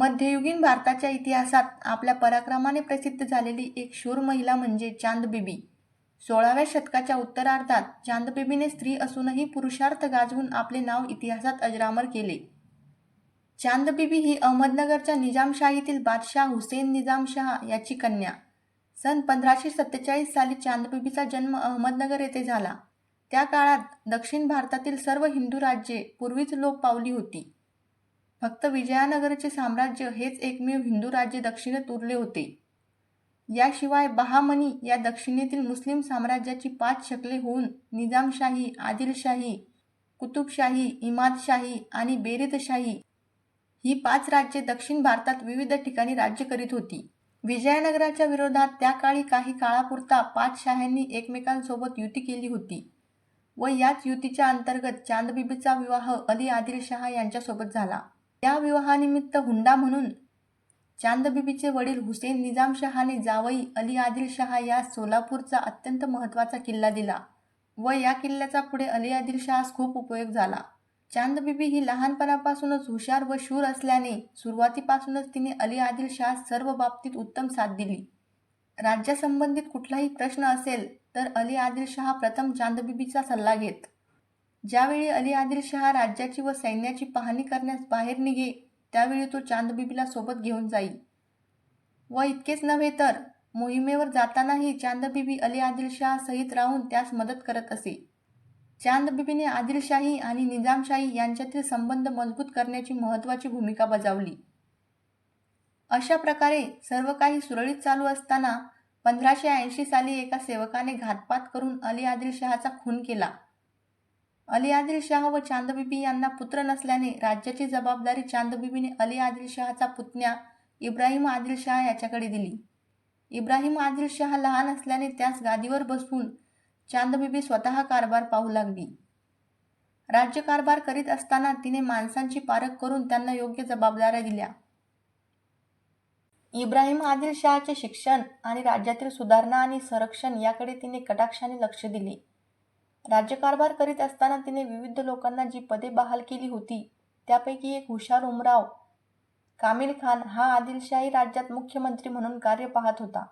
मध्ययुगीन भारताच्या इतिहासात आपल्या पराक्रमाने प्रसिद्ध झालेली एक शूर महिला म्हणजे चांदबिबी. सोळाव्या शतकाच्या उत्तरार्धात चांदबिबीने स्त्री असूनही पुरुषार्थ गाजवून आपले नाव इतिहासात अजरामर केले. चांदबिबी ही अहमदनगरच्या निजामशाहीतील बादशाह हुसेन निजामशाह याची कन्या. सन पंधराशे सत्तेचाळीस साली चांदबिबीचा जन्म अहमदनगर येथे झाला. त्या काळात दक्षिण भारतातील सर्व हिंदू राज्ये पूर्वीच लोप पावली होती. फक्त विजयानगरचे साम्राज्य हेच एकमेव हिंदू राज्य दक्षिणेत उरले होते. याशिवाय बहामनी या दक्षिणेतील मुस्लिम साम्राज्याची पाच शकले होऊन निजामशाही आदिलशाही कुतुबशाही इमादशाही आणि बेरीदशाही ही पाच राज्ये दक्षिण भारतात विविध ठिकाणी राज्य करीत होती. विजयनगराच्या विरोधात त्या काळी काही काळापुरता पाच शाह्यांनी एकमेकांसोबत युती केली होती व याच युतीच्या अंतर्गत चांदबिबीचा विवाह अली आदिलशहा यांच्यासोबत झाला. त्या विवाहानिमित्त हुंडा म्हणून चांदबिबीचे वडील हुसेन निजामशहाने जावई अली आदिलशहा यास सोलापूरचा अत्यंत महत्त्वाचा किल्ला दिला व या किल्ल्याचा पुढे अली आदिलशहास खूप उपयोग झाला. चांदबिबी ही लहानपणापासूनच हुशार व शूर असल्याने सुरुवातीपासूनच तिने अली आदिलशहास सर्व बाबतीत उत्तम साथ दिली. राज्यासंबंधित कुठलाही प्रश्न असेल तर अली आदिलशहा प्रथम चांदबिबीचा सल्ला घेत ज्यावेळी अली आदिलशहा राज्याची व सैन्याची पाहणी करण्यास बाहेर निघे त्यावेळी तो चांदबिबीला सोबत घेऊन जाई. व इतकेच नव्हे तर मोहिमेवर जातानाही चांदबिबी अली आदिलशहा सहित राहून त्यास मदत करत असे. चांदबिबीने आदिलशाही आणि निजामशाही यांच्यातील संबंध मजबूत करण्याची महत्त्वाची भूमिका बजावली. अशा प्रकारे सर्व काही सुरळीत चालू असताना पंधराशे ऐंशी साली एका सेवकाने घातपात करून अली आदिलशहाचा खून केला. अली आदिलशाह व चांदबिबी यांना पुत्र नसल्याने राज्याची जबाबदारी चांदबिबीने अली आदिलशहाचा पुतण्या इब्राहिम आदिलशहा याच्याकडे दिली. इब्राहिम आदिलशहा लहान असल्याने त्यास गादीवर बसवून चांदबिबी स्वतः कारभार पाहू लागली. राज्यकारभार करीत असताना तिने माणसांची पारख करून त्यांना योग्य जबाबदाऱ्या दिल्या. इब्राहिम आदिलशहाचे शिक्षण आणि राज्यातील सुधारणा आणि संरक्षण याकडे तिने कटाक्षाने लक्ष दिले. राज्यकारभार करीत असताना तिने विविध लोकांना जी पदे बहाल केली होती त्यापैकी एक हुशार उमराव कामिल खान हा आदिलशाही राज्यात मुख्यमंत्री म्हणून कार्य पाहत होता.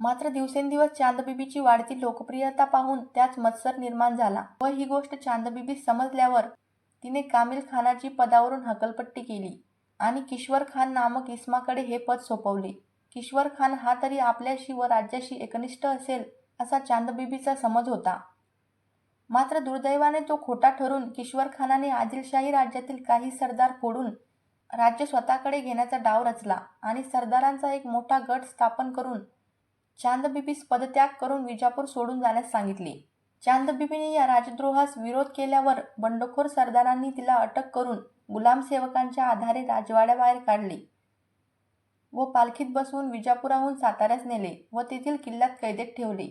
मात्र दिवसेंदिवस चांदबिबीची वाढती लोकप्रियता पाहून त्याच मत्सर निर्माण झाला व ही गोष्ट चांदबिबी समजल्यावर तिने कामिल खानाची पदावरून हकलपट्टी केली आणि किश्वर खान नामक इस्माकडे हे पद सोपवले. किश्वर खान हा तरी आपल्याशी व राज्याशी एकनिष्ठ असेल असा चांदबिबीचा समज होता. मात्र दुर्दैवाने तो खोटा ठरून किश्वर खानाने आदिलशाही राज्यातील काही सरदार फोडून राज्य स्वतःकडे घेण्याचा डाव रचला आणि सरदारांचा एक मोठा गट स्थापन करून चांदबिबीस पदत्याग करून विजापूर सोडून जाण्यास सांगितले. चांदबिबीने या राजद्रोहास विरोध केल्यावर बंडखोर सरदारांनी तिला अटक करून गुलाम सेवकांच्या आधारे राजवाड्याबाहेर काढले व पालखीत बसवून विजापुराहून साताऱ्यास नेले व तेथील किल्ल्यात कैदेत ठेवले.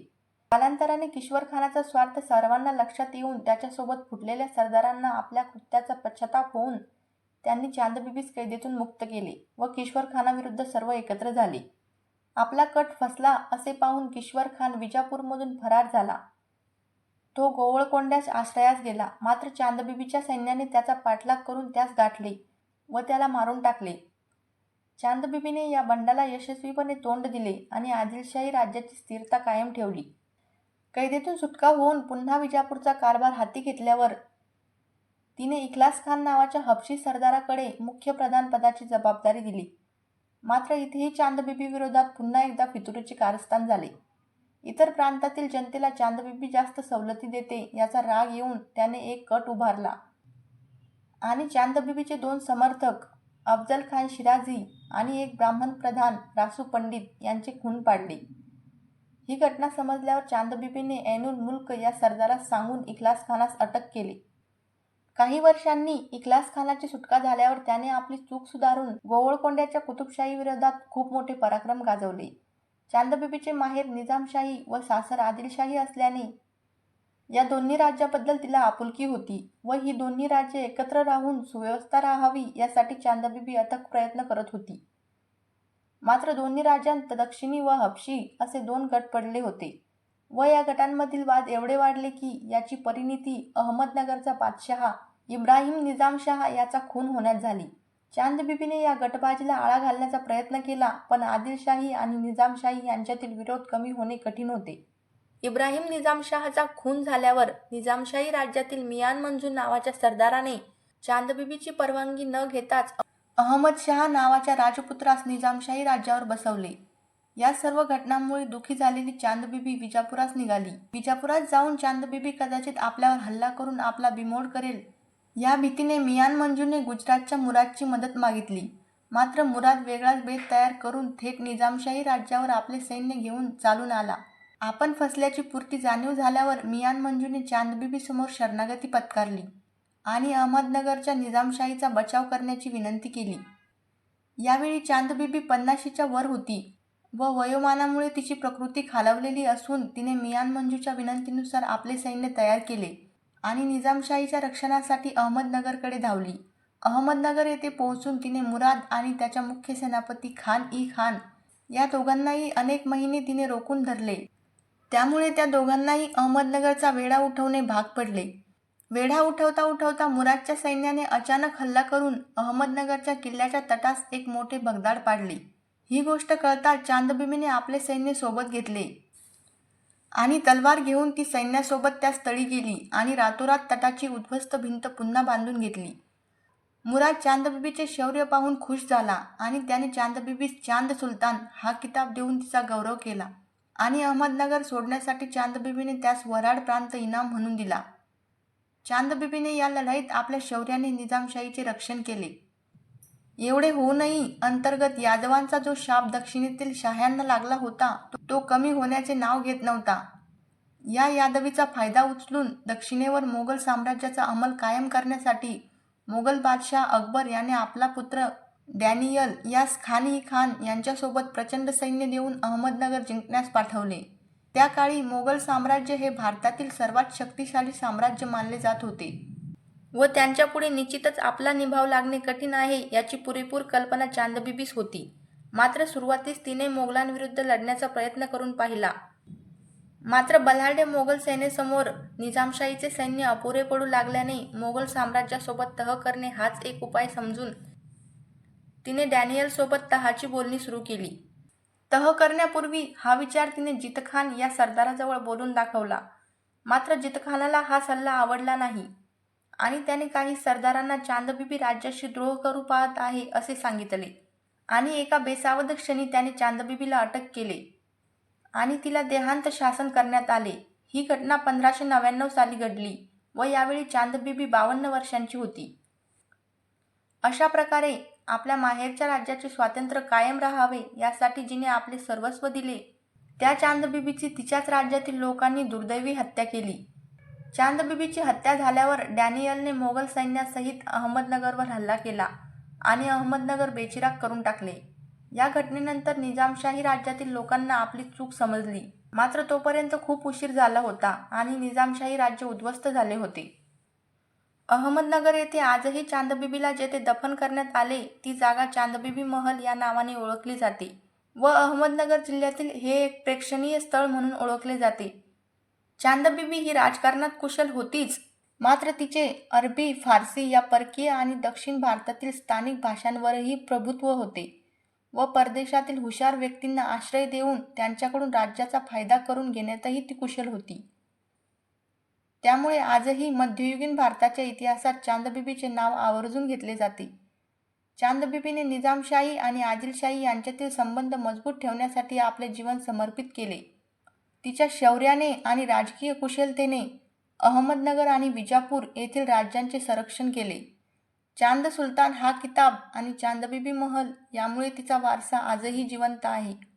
कालांतराने किशोर खानाचा स्वार्थ सर्वांना लक्षात येऊन त्याच्यासोबत फुटलेल्या सरदारांना आपल्या कृत्याचा पश्चाताप होऊन त्यांनी चांदबिबीस कैदेतून मुक्त केले व किशोर खानाविरुद्ध सर्व एकत्र झाले. आपला कट फसला असे पाहून किशोर खान विजापूरमधून फरार झाला. तो गोवळकोंड्यास आश्रयास गेला. मात्र चांदबिबीच्या सैन्याने त्याचा पाठलाग करून त्यास गाठले व त्याला मारून टाकले. चांदबिबीने या बंडाला यशस्वीपणे तोंड दिले आणि आदिलशाही राज्याची स्थिरता कायम ठेवली. कैदेतून सुटका होऊन पुन्हा विजापूरचा कारभार हाती घेतल्यावर तिने इखलास खान नावाच्या हबशी सरदाराकडे मुख्य प्रधानपदाची जबाबदारी दिली. मात्र इथेही चांदबिबी विरोधात पुन्हा एकदा फितुरीचे कारस्थान झाले. इतर प्रांतातील जनतेला चांदबिबी जास्त सवलती देते याचा राग येऊन त्याने एक कट उभारला. आणि चांदबिबीचे दोन समर्थक अफजल खान शिराझी आणि एक ब्राह्मण प्रधान रासू पंडित यांचे खून पाडले. ही घटना समजल्यावर चांदबिबीने ऐनुल मुल्क या सरदारास सांगून इखलास खानास अटक केली. काही वर्षांनी इखलास खानाची सुटका झाल्यावर त्याने आपली चूक सुधारून गोवळकोंड्याच्या कुतुबशाही विरोधात खूप मोठे पराक्रम गाजवले. चांदबिबीचे माहेर निजामशाही व सासर आदिलशाही असल्याने या दोन्ही राज्याबद्दल तिला आपुलकी होती व ही दोन्ही राज्ये एकत्र राहून सुव्यवस्था राहावी यासाठी चांदबिबी अथक प्रयत्न करत होती. मात्र दोन्ही राज्यांत दक्षिणी व हबशी असे दोन गट पडले होते. व या गटांमधील वाद एवढे वाढले की याची परिणिती अहमदनगरचा बादशहा इब्राहिम निजामशहा याचा खून होण्यात झाली. चांदबिबीने या गटबाजीला आळा घालण्याचा प्रयत्न केला पण आदिलशाही आणि निजामशाही यांच्यातील विरोध कमी होणे कठीण होते. इब्राहिम निजामशहाचा खून झाल्यावर निजामशाही राज्यातील मियान मंजूर नावाच्या सरदाराने चांदबिबीची परवानगी न घेताच अहमद शहा नावाच्या राजपुत्रास निजामशाही राज्यावर बसवले. या सर्व घटनांमुळे दुखी झालेली चांदबिबी विजापुरास निघाली. विजापुरात जाऊन चांदबिबी कदाचित आपल्यावर हल्ला करून आपला बिमोड करेल या भीतीने मियान मंजूने गुजरातच्या मुरादची मदत मागितली. मात्र मुराद वेगळाच बेत तयार करून थेट निजामशाही राज्यावर आपले सैन्य घेऊन चालून आला. आपण फसल्याची पूर्ती जाणीव झाल्यावर मियान मंजूने चांदबिबी समोर शरणागती पत्कारली. आणि अहमदनगरच्या निजामशाहीचा बचाव करण्याची विनंती केली. यावेळी चांदबीबी पन्नाशीच्या वर होती व वयोमानामुळे तिची प्रकृती खालावलेली असून तिने मियान मंजूच्या विनंतीनुसार आपले सैन्य तयार केले आणि निजामशाहीच्या रक्षणासाठी अहमदनगरकडे धावली. अहमदनगर येथे पोहोचून तिने मुराद आणि त्याच्या मुख्य सेनापती खान ई खान या दोघांनाही अनेक महिने तिने रोखून धरले. त्यामुळे त्या दोघांनाही अहमदनगरचा वेढा उठवणे भाग पडले. वेढा उठवता उठवता मुरादच्या सैन्याने अचानक हल्ला करून अहमदनगरच्या किल्ल्याच्या तटास एक मोठे भगदाड पाडले. ही गोष्ट कळता चांदबिमीने आपले सैन्य सोबत घेतले. आणि तलवार घेऊन ती सैन्यासोबत त्या स्थळी गेली आणि रातोरात तटाची उद्ध्वस्त भिंत पुन्हा बांधून घेतली. मुराद चांदबिबीचे शौर्य पाहून खुश झाला आणि त्याने चांदबिबीस चांद सुलतान हा किताब देऊन तिचा गौरव केला. आणि अहमदनगर सोडण्यासाठी चांदबिबीने त्यास वराड प्रांत इनाम म्हणून दिला. चांदबिबीने या लढाईत आपल्या शौर्याने निजामशाहीचे रक्षण केले. एवढे होऊनही अंतर्गत यादवांचा जो शाप दक्षिणेतील शाह्यांना लागला होता तो कमी होण्याचे नाव घेत नव्हता. या यादवीचा फायदा उचलून दक्षिणेवर मोगल साम्राज्याचा अंमल कायम करण्यासाठी मोगल बादशाह अकबर याने आपला पुत्र डॅनियल यास खानी खान यांच्यासोबत प्रचंड सैन्य देऊन अहमदनगर जिंकण्यास पाठवले. त्या काळी मोगल साम्राज्य हे भारतातील सर्वात शक्तिशाली साम्राज्य मानले जात होते. व त्यांच्यापुढे निश्चितच आपला निभाव लागणे कठीण आहे याची पुरेपूर कल्पना चांदबिबीस होती. मात्र सुरुवातीस तिने मोगलांविरुद्ध लढण्याचा प्रयत्न करून पाहिला. मात्र बलाढ्य मोगल सेनेसमोर निजामशाहीचे सैन्य अपुरे पडू लागल्याने मोगल साम्राज्यासोबत तह करणे हाच एक उपाय समजून तिने डॅनियलसोबत तहाची बोलणी सुरू केली. तह करण्यापूर्वी हा विचार तिने जितखान या सरदाराजवळ बोलून दाखवला. मात्र जितखानाला हा सल्ला आवडला नाही. आणि त्याने काही सरदारांना चांदबिबी राज्याशी द्रोह करू पाहत आहे असे सांगितले. आणि एका बेसावध क्षणी त्याने चांदबिबीला अटक केले. आणि तिला देहांत शासन करण्यात आले. ही घटना पंधराशे नव्याण्णव साली घडली व यावेळी चांदबिबी बावन्न वर्षांची होती. अशा प्रकारे आपल्या माहेरच्या राज्याचे स्वातंत्र्य कायम राहावे यासाठी जिने आपले सर्वस्व दिले. त्या चांदबिबीची तिच्याच राज्यातील लोकांनी दुर्दैवी हत्या केली. चांदबिबीची हत्या झाल्यावर डॅनियलने मोगल सैन्यासहित अहमदनगरवर हल्ला केला आणि अहमदनगर बेचिराग करून टाकले. या घटनेनंतर निजामशाही राज्यातील लोकांना आपली चूक समजली. मात्र तोपर्यंत खूप उशीर झाला होता आणि निजामशाही राज्य उद्ध्वस्त झाले होते. अहमदनगर येथे आजही चांदबिबीला जेथे दफन करण्यात आले ती जागा चांदबिबी महल या नावाने ओळखली जाते व अहमदनगर जिल्ह्यातील हे एक प्रेक्षणीय स्थळ म्हणून ओळखले जाते. चांदबिबी ही राजकारणात कुशल होतीच मात्र तिचे अरबी फारसी या परकीय आणि दक्षिण भारतातील स्थानिक भाषांवरही प्रभुत्व होते व परदेशातील हुशार व्यक्तींना आश्रय देऊन त्यांच्याकडून राज्याचा फायदा करून घेण्यातही ती कुशल होती. त्यामुळे आजही मध्ययुगीन भारताच्या इतिहासात चांदबिबीचे नाव आवर्जून घेतले जाते. चांदबिबीने निजामशाही आणि आदिलशाही यांच्यातील संबंध मजबूत ठेवण्यासाठी आपले जीवन समर्पित केले. तिच्या शौर्याने आणि राजकीय कुशलतेने अहमदनगर आणि विजापूर येथील राज्यांचे संरक्षण केले. चांद सुलतान हा किताब आणि चांदबिबी महल यामुळे तिचा वारसा आजही जिवंत आहे.